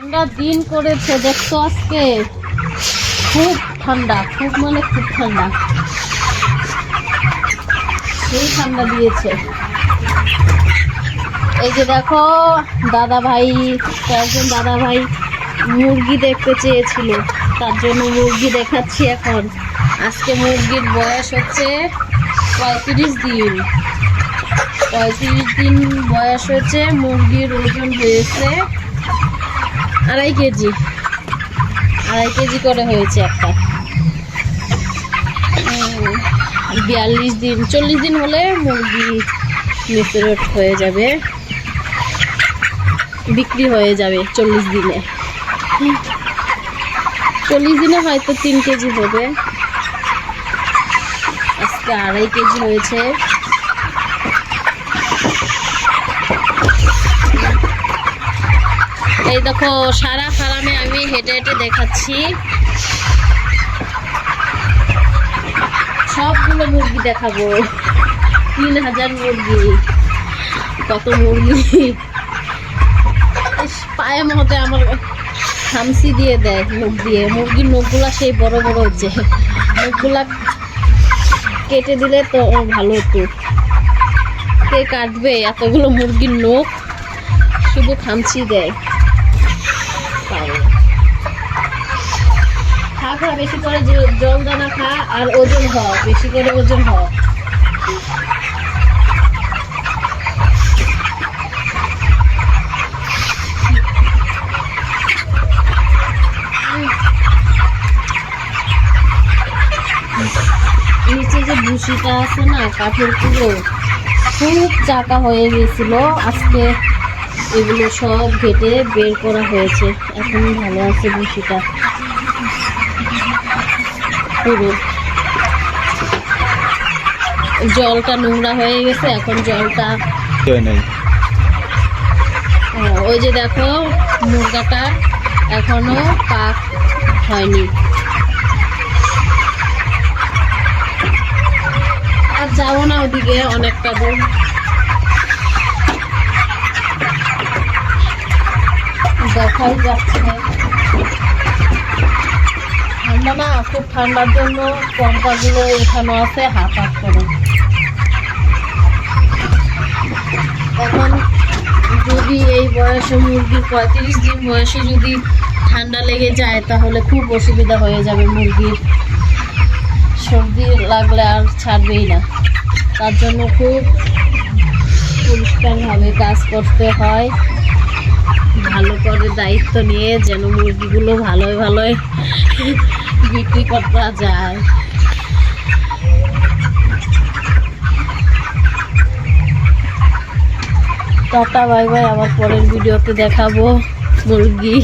ঠান্ডা দিন করেছে, দেখছ আজকে? খুব ঠান্ডা, খুব মানে খুব ঠান্ডা। সেই ঠান্ডা দিয়েছে। এই যে দেখো দাদা ভাই কয়েকজন দাদা ভাই মুরগি দেখতে চেয়েছিল। তার জন্য মুরগি দেখাচ্ছি এখন। আজকে মুরগির বয়স হচ্ছে পঁয়ত্রিশ দিন। পঁয়ত্রিশ দিন বয়স হয়েছে মুরগির ওজন হয়েছে আড়াই কেজি। আড়াই কেজি করে হয়েছে একটা। বিয়াল্লিশ দিন, চল্লিশ দিন হলে মুরগি মেচুরেট হয়ে যাবে। বিক্রি হয়ে যাবে চল্লিশ দিনে। চল্লিশ দিনে হয়তো তিন কেজি হবে। আজকে আড়াই কেজি হয়েছে। এই দেখো, সারা ফার্মে আমি হেঁটে হেঁটে দেখাচ্ছি। সবগুলো মুরগি দেখাবো। তিন হাজার মুরগি। কত মুরগি? পায়ে মতে আমার খামসি দিয়ে দেয় মুখ দিয়ে। মুরগির নখগুলা সেই বড় বড় হচ্ছে। মুখগুলা কেটে দিলে তো ভালো হতো। কে কাটবে? এতগুলো মুরগির নখ শুধু খামচি দেয় পারে না। খা বেশি করে জল দানা খা আর ওজন হ, বেশি করে ওজন হ। নিচে যে ভুসিটা আছে না, কাঠের খুব চাকা হয়ে গেছিল আজকে এগুলো সব ঘেটে বের করা হয়েছে। এখন ভালো আছে ভুসিটা পুরো। জলটা নোংরা হয়ে গেছে এখন জলটা হয় ওই যে দেখো মুরগাটা এখনও পাক হয়নি। আর যাব না ওদিকে অনেকটা দূর। দেখাই যাচ্ছে। ঠান্ডা না খুব ঠান্ডার জন্য পম্পাগুলো উঠানো আছে, হাত হাত করে। এখন যদি এই বয়সে মুরগি পঁয়ত্রিশ দিন বয়সে যদি ঠান্ডা লেগে যায়, তাহলে খুব অসুবিধা হয়ে যাবে মুরগির। সর্দি লাগলে আর ছাড়বেই না। তার জন্য খুব পরিষ্কারভাবে কাজ করতে হয়। ভালো করে দায়িত্ব নিয়ে যেন মুরগিগুলো ভালোই ভালোই বিক্রি করা যায়। Tata bye bye. আবার পরের ভিডিওতে দেখাবো মুরগি।